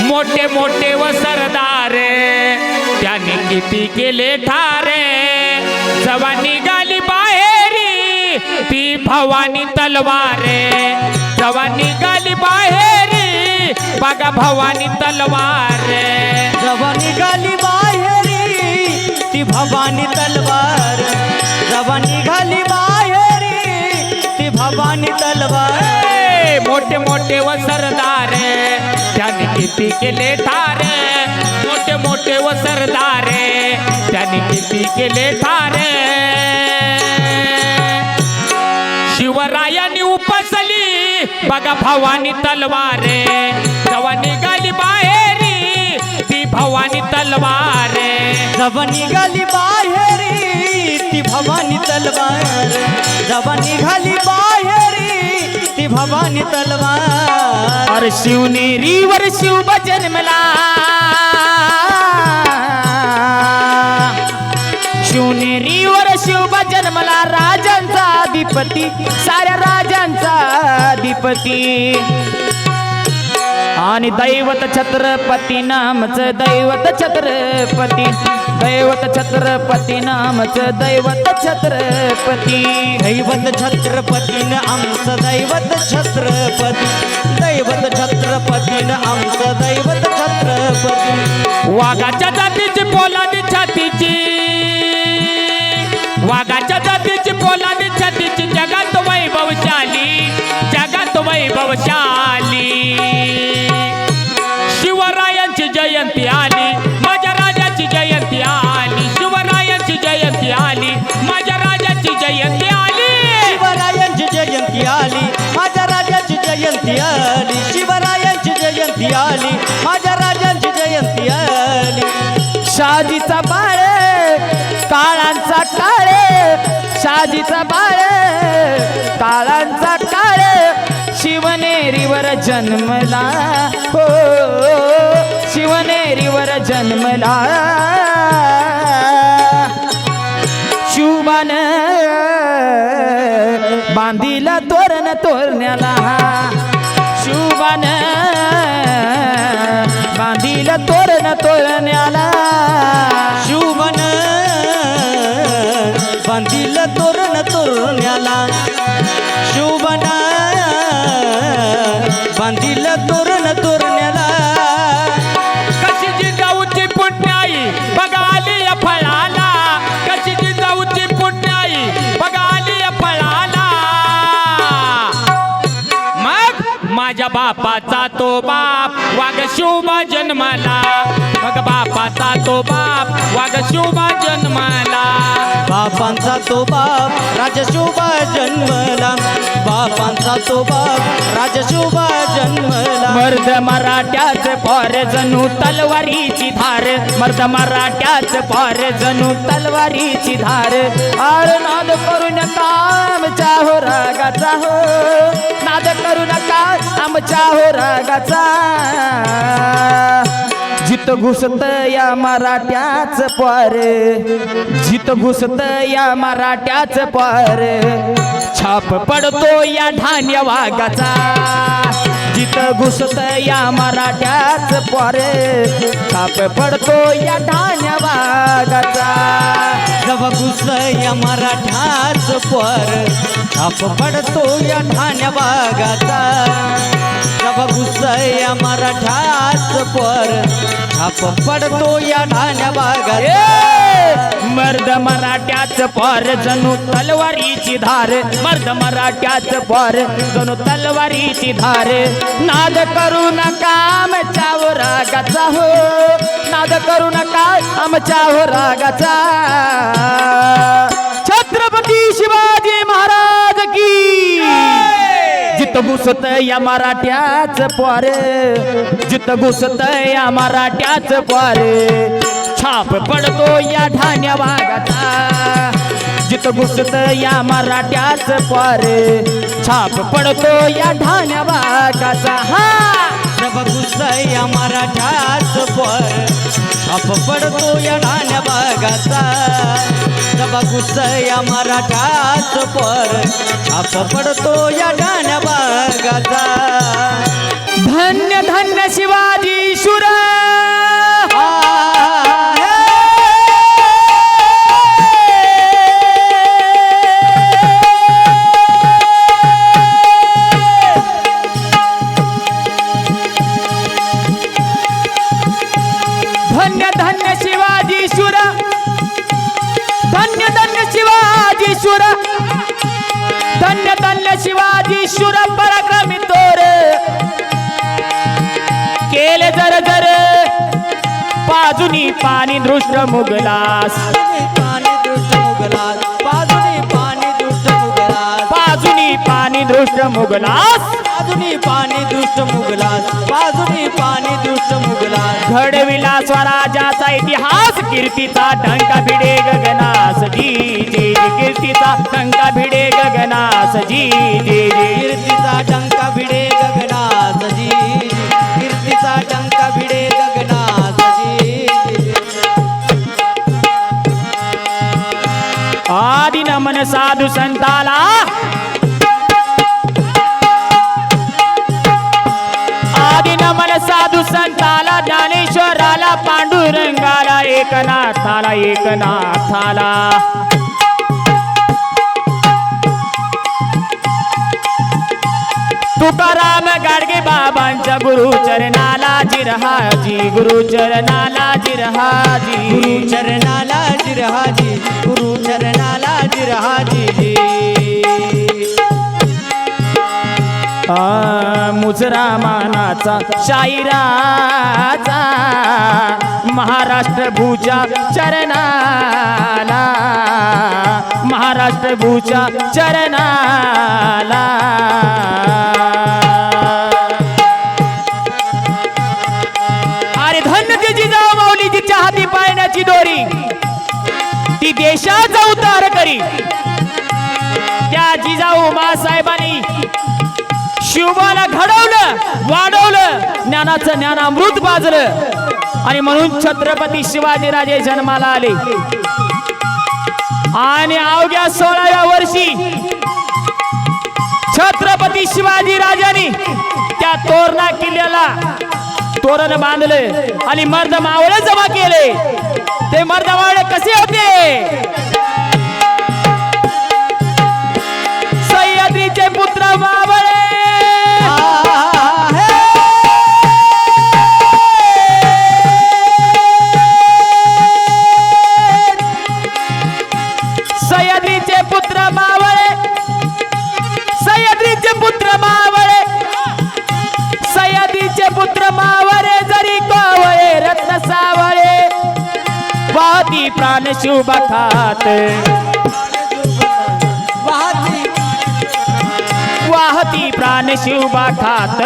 मोठे मोठे व सरदारे. त्यांनी किती केले ठारे. जवानी गाली बाहेरी ती भवानी तलवारे. जवानी गाली बाहेरी बघा भवानी तलवारे. जवानी गाली बाहेरी ती भवानी तलवार. जवानी गाली बाहेरी ती भवानी तलवार. मोठे मोठे व सरदार त्यांनी किती केले ठार मोठे मोठे व सरदार त्यांनी किती केले ठार शिवरायांनी उपसली. बघा भवानी तलवार. जवा निघाली बाहेरी. ती भवानी तलवार. जवा निघाली बाहेरी. ती भवानी तलवार. जवा निघाली बाहेर. ती भवानी तलवार। अरे शिवनेरीवर शिव जन्मला शिवनेरीवर शिव जन्मला राजांचा अधिपती साऱ्या राजांचा अधिपती। आणि दैवत छत्रपती नामच दैवत छत्रपती। दैवत छत्रपती नामच दैवत छत्रपती. दैवत छत्रपतीन आमचं दैवत छत्रपती. दैवत छत्रपतीन आमचं दैवत छत्रपती. वाघाच्या जातीची पोलादी छातीची. वाघाच्या जातीची पोलादी छातीची जगात वैभवशाली. जगात वैभवशाली. जयंती आली. शिवरायांची जयंती आली. माझ्या राजाची जयंती आली. शिवरायांची जयंती आली. माझ्या राजांची जयंती आली. शादीचा बाळ काळांचा काळे शहाजीचा बाळे काळांचा काळ शिवनेरीवर जन्मला. हो. हो, हो, हो. शिवनेरीवर जन्मला. शिवबान बांधिला तोरण तोरण्याला. शिवबान बांधिला तोरण तोरण्याला. शिवबन बांधीला तोरण तोरण्याला. माझ्या बापाचा तो बाप. वाघ शिवबा जन्माला. मग बापाचा तो बाप. वाघ शिवबा जन्माला. बापांचा तो बाप राजशोभा जन्मला. बापांचा तो बाप राजशोभा जन्मला. मर्द मराठ्याच पार जणू तलवारीची धार. मर्द मराठ्याच पार जणू तलवारीची धार. आळ नाद करू नका आमच्या हो रागाचा हो. नाद करू नका आमच्या हो रागाचा जित घुसत या मराठ्याच पार. जित घुसत या मराठ्याच पार. छाप पडतो या धान्य वाघाचा. जित घुसत या मराठ्याच पार. छाप पडतो या धान्य वाघाचा. जवा घुस या मराठ्याच पर. छाप पडतो या ठाण्या भागाचा. जवा घुस या मराठाच पर. छाप पडतो या ठाण्या बागाचा मर्द मराठ्याच पर जणू तलवारीची धार. मर्द मराठ्याच पर जणू तलवारीची धार. नाद करू नका आमच्या हो रागाचा. हो नाद करू नका आमच्या हो रागाचा. घुसत या मराठ्याच पार जित घुसत या मराठ्याच पार छाप पडतो या ठाण्या भागाचा. जित घुसत या मराठ्याच पार छाप पडतो या ठाण्या भागाचा. हा! जवा या मराठ्याच पर छाप पडतो या नाण्या भागाचा जवा या मराठाच पर छाप पडतो या नाण्या भागाचा धन्य धन्य शिवाजी शुर शूर धन्य धन्य शिवाजी शूर पराक्रमी तोर. केले जर जर. बाजूनी पाणी दृष्ट मुगलास. पाणी दृष्ट मुगलास बाजूनी पाणी दृष्ट मुगलास. बाजूनी पाणी दृष्ट मुगलास बाजूनी पाणी दुष्ट मुगलास बाजूनी पाणी दुष्ट मुगलास घडविला स्वराजाचा इतिहास कीर्तीचा ढंका भिडे गगनास. सजी कीर्तीचा डंका भिडे गगना सजी कीर्तीचा डंका भिडे गगना सजी आदि नमन साधू संताला. आदि नमन साधू संताला ज्ञानेश्वराला पांडुरंगाला एकनाथाला एकनाथाला. जिरहाजी गुरु चरणाला जिरहाजी गुरु चरणाला जिरहाजी गुरु चरणाला जिरहाजी मुजरा मानाचा शाहिराचा महाराष्ट्र भूजा चरणाला महाराष्ट्र भूजा चरणाला. शिवबाला घडवलं वाढवलं ज्ञानाचं ज्ञान अमृत बाजलं. आणि म्हणून छत्रपती शिवाजी राजे जन्माला आले. आणि अवघ्या सोळाव्या वर्षी छत्रपती शिवाजी राजांनी त्या तोरणा किल्ल्याला तोरण बांधलं आणि मर्द मावळे जमा केले. ते मर्द मावळे कसे होते? सह्याद्रीचे पुत्र मावळे. वाहती प्राण शुभ खात. वाहती. प्राण शिवबथात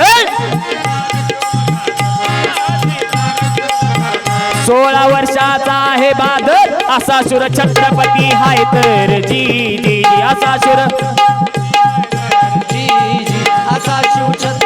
सोळा वर्षाचा आहे बादल असा सुर छत्रपती हाय तर जी जी असा सुर जी जी असा शिव